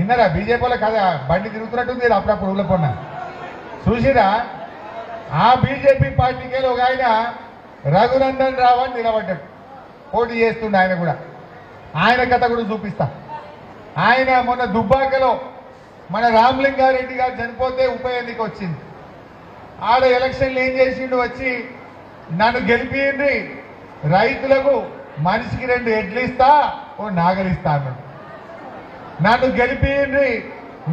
విన్నారా బీజేపీలో కదా బండి తిరుగుతున్నట్టుంది అప్పుడప్పుడు ఊళ్ళో పొన్న చూసిరా? ఆ బీజేపీ పార్టీకి ఒక ఆయన రఘునందన్ రావు అని నిలబడ్డాడు. పోటీ చేస్తుండే ఆయన కూడా. ఆయన కథ కూడా చూపిస్తా. ఆయన మొన్న దుబ్బాకలో మన రామలింగారెడ్డి గారు చనిపోతే ఉప ఎన్నిక వచ్చింది. ఆడ ఎలక్షన్లు ఏం చేసిండు? వచ్చి నన్ను గెలిపింది రైతులకు మనిషికి రెండు ఎడ్లు ఇస్తా ఓ నాగలిస్తా అన్నాడు. నన్ను గెలిపింది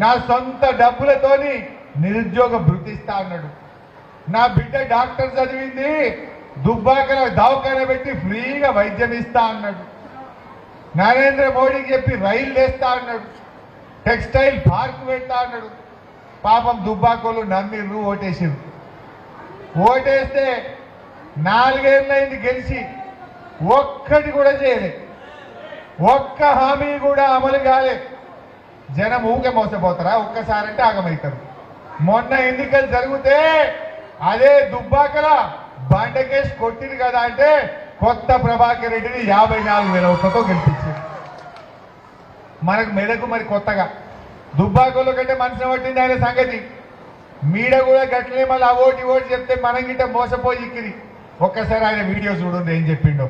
నా సొంత డబ్బులతోని నిరుద్యోగ భృతిస్తా అన్నాడు. నా బిడ్డ డాక్టర్ చదివింది దుబ్బాకల దవాఖాన పెట్టి ఫ్రీగా వైద్యం ఇస్తా అన్నాడు. నరేంద్ర మోడీకి చెప్పి రైలు వేస్తా అన్నాడు. టెక్స్టైల్ పార్క్ పెడతా అన్నాడు. పాపం దుబ్బాకోలు నమ్మిర్రు ఓటేసిర్రు ఓటేస్తే నాలుగేళ్ళైంది గెలిచి ఒక్కటి కూడా చేయలే. ఒక్క హామీ కూడా అమలు కాలేదు జనం ఊకే మోసపోతారా? ఒక్కసారంటే ఆగమవుతారు మొన్న ఎన్నికలు జరిగితే అదే దుబ్బాకల బండకేసి కొట్టింది కదా అంటే కొత్త ప్రభాకర్ రెడ్డిని యాభై నాలుగు వేల ఓట్లతో గెలిపించింది మనకు మెదకు మరి కొత్తగా. దుబ్బాకలో కంటే మనసును పట్టింది ఆయన సంగతి. మీడ కూడా గట్లనే మళ్ళీ ఆ ఓటి చెప్తే మనం గిట్ట మోసపోయి ఇక్కిరి. ఒక్కసారి ఆయన వీడియో చూడండి ఏం చెప్పిండో.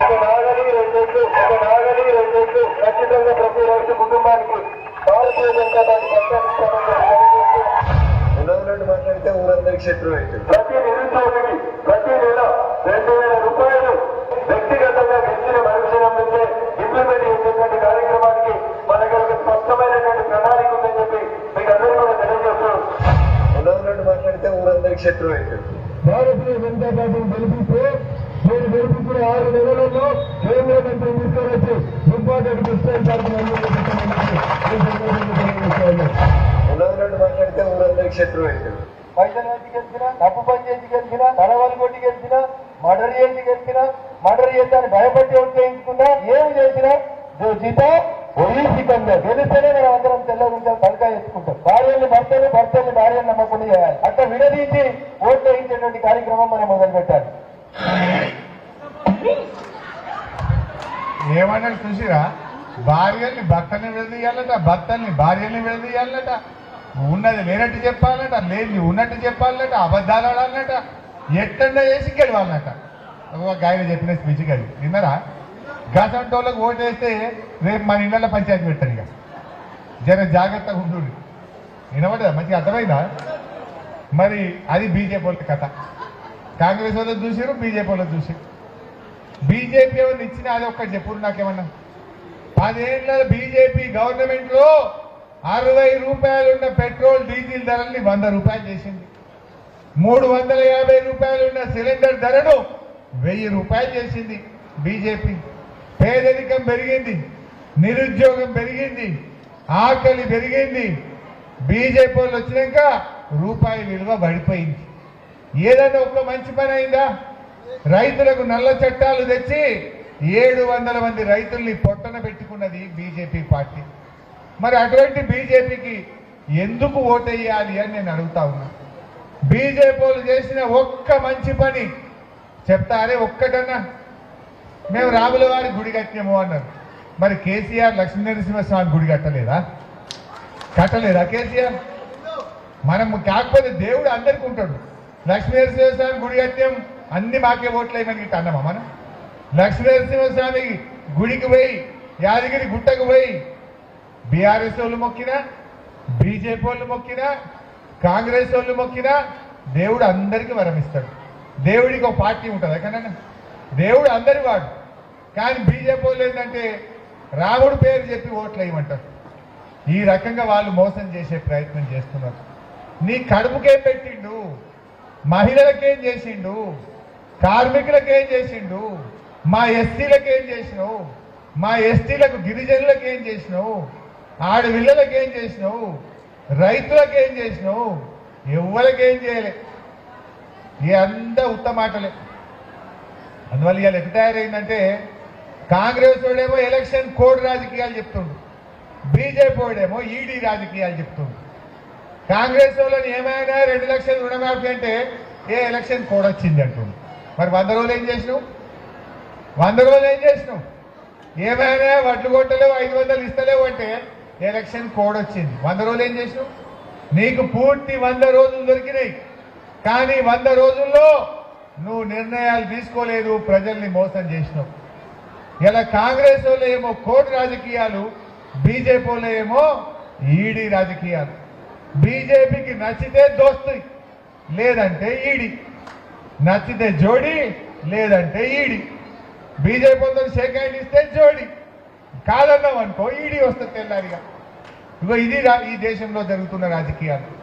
ఒక నాగలి రెండేళ్ళు ఒక నాగలి రెండేళ్ళు ఖచ్చితంగా ప్రతి రైతు కుటుంబానికి భారతీయ జనతా పార్టీ ఉన్నది మాట్లాడితే ఊరందరికి శత్రువు ప్రతి నిరుద్యోగికి ప్రతి నెల రెండు వేల రూపాయలు వ్యక్తిగతంగా గెలిచిన మరుక్షణం నుంచే ఇంప్లిమెంట్ చేసేటువంటి కార్యక్రమానికి మన దగ్గర స్పష్టమైనటువంటి ప్రణాళిక ఉందని చెప్పి మీకు అందరూ కూడా తెలియజేస్తూ మాట్లాడితే ఊరందరికి శత్రువు అవుతుంది. భారతీయ జనతా పార్టీని గెలిపిస్తే నేను గెలిపించిన ఆరు నెలలలో కేంద్ర మంత్రి తీసుకొచ్చి ఇంపార్టెంట్ ఉన్నది మాట్లాడితే పైసలు వేసి గెలిచిన తప్పు పని చేసి గెలిచిన తలవాలు కొట్టి గెలిచిన మర్డర్ చేసి గెలిచిన మర్డర్ చేద్దాన్ని భయపడి ఓటు చేయించుకున్నా ఏమి చేసినా జీత ఒలీసికంగా గెలిస్తేనే మనం అందరం తెల్లగుంటాం తలకాయ ఎత్తుకుంటాం. భార్యల్ని భర్తలు భర్తల్ని భార్యను నమ్మకుండా చేయాలి. అట్లా విడదీసి ఓటు వేయించేటువంటి కార్యక్రమం మనం మొదలు పెట్టాలి ఏమన్నాడు చూసిరా భార్యని భర్తని విడదీయాలట భర్తల్ని భార్యని విడదీయాలట. ఉన్నది లేనట్టు చెప్పాలట లేని ఉన్నట్టు చెప్పాలట అబద్ధాలు ఆడాలట. ఎట్టండా చేసి గెలవాలట. గాయన చెప్పిన స్పీచ్ గది. విన్నారా? గసంటోళ్ళకి వేస్తే రేపు మన ఇళ్ళ పంచాయతీ పెట్టారు ఇక. జర జాగ్రత్తగా ఉండు. వినబడదా మంచిగా అర్థమైందా? మరి అది బీజేపీ వాళ్ళ కథ. కాంగ్రెస్ వాళ్ళు చూసారు బీజేపీ వాళ్ళు చూసారు బీజేపీ ఏమన్నా ఇచ్చినా అది ఒక్కటి చెప్పుడు నాకేమన్నా. పదేళ్ళ బీజేపీ గవర్నమెంట్లో అరవై రూపాయలు ఉన్న పెట్రోల్ డీజిల్ ధరల్ని వంద రూపాయలు చేసింది. మూడు వందల యాభై రూపాయలు ఉన్న సిలిండర్ ధరను వెయ్యి రూపాయలు చేసింది బీజేపీ. పేదరికం పెరిగింది నిరుద్యోగం పెరిగింది ఆకలి పెరిగింది. బీజేపీ వాళ్ళు వచ్చినాక రూపాయి విలువ పడిపోయింది. ఏదైనా ఒక మంచి పని అయిందా? రైతులకు నల్ల చట్టాలు తెచ్చి ఏడు వందల మంది రైతుల్ని పొట్టన పెట్టుకున్నది బీజేపీ పార్టీ. మరి అటువంటి బీజేపీకి ఎందుకు ఓటేయాలి అని నేను అడుగుతా ఉన్నా. బీజేపీలు చేసిన ఒక్క మంచి పని చెప్తారే ఒక్కటన్నా. మేము రాముల వారి గుడి కట్టినాము అన్నారు. మరి కేసీఆర్ లక్ష్మీనరసింహస్వామి గుడి కట్టలేదా? కట్టలేదా కేసీఆర్? మనం కాకపోతే దేవుడు అందరికీ ఉంటాడు లక్ష్మీనరసింహస్వామి గుడి కట్టాం అన్ని మాకే ఓట్లు వేయమని గిట్ట అన్నామా మనం? లక్ష్మీనరసింహస్వామి గుడికి పోయి యాదగిరి గుట్టకు పోయి బీఆర్ఎస్ వాళ్ళు మొక్కినా బీజేపీ వాళ్ళు మొక్కినా కాంగ్రెస్ వాళ్ళు మొక్కినా దేవుడు అందరికీ వరమిస్తాడు దేవుడికి ఒక పార్టీ ఉంటుంది ఎక్కడన్నా? దేవుడు అందరి వాడు. కానీ బీజేపీ వాళ్ళు ఏంటంటే రాముడు పేరు చెప్పి ఓట్లు వేయమంటారు. ఈ రకంగా వాళ్ళు మోసం చేసే ప్రయత్నం చేస్తున్నారు. నీ కడుపుకే పెట్టిండు. మహిళలకేం చేసిండు? కార్మికులకేం చేసిండు? మా ఎస్సీలకేం చేసినావు? మా ఎస్టీలకు గిరిజనులకు ఏం చేసినావు? ఆడవిల్లలకు ఏం చేసినావు? రైతులకు ఏం చేసినావు? ఎవరికేం చేయలే. ఈ అంతా ఉత్త మాటలే. అందువల్ల ఇవాళ ఎట్లా తయారైందంటే కాంగ్రెస్ వాడేమో ఎలక్షన్ కోడ్ రాజకీయాలు చెప్తుండు. బీజేపీ వాడేమో ఈడీ రాజకీయాలు చెప్తుండు. కాంగ్రెస్ వాళ్ళని ఏమైనా రెండు లక్షలు రుణమాఫీ అంటే ఏ ఎలక్షన్ కూడొచ్చింది అంటుంది మరి వంద రోజులు ఏం చేసినావు? వంద రోజులు ఏం చేసినావు? ఏమైనా వడ్లు కొట్టలేవు ఐదు వందలు ఇస్తలేవు అంటే ఎలక్షన్ కోడొచ్చింది. వంద రోజులు ఏం చేసినావు? నీకు పూర్తి వంద రోజులు దొరికినాయి. కానీ వంద రోజుల్లో నువ్వు నిర్ణయాలు తీసుకోలేదు ప్రజల్ని మోసం చేసినావు. ఇలా కాంగ్రెస్ వాళ్ళు ఏమో కోటి రాజకీయాలు బీజేపీ వాళ్ళు ఏమో ఈడీ రాజకీయాలు. బీజేపీకి నచ్చితే దోస్తు లేదంటే ఈడి. నచ్చితే జోడి లేదంటే ఈడి. బీజేపీ వాళ్ళతో షేక్ హ్యాండ్ ఇస్తే జోడి. కాదన్నాం అనుకో ఈడీ వస్తుంది తెల్లారిగా. ఇగో ఇది రా- ఈ దేశంలో జరుగుతున్న రాజకీయాలు.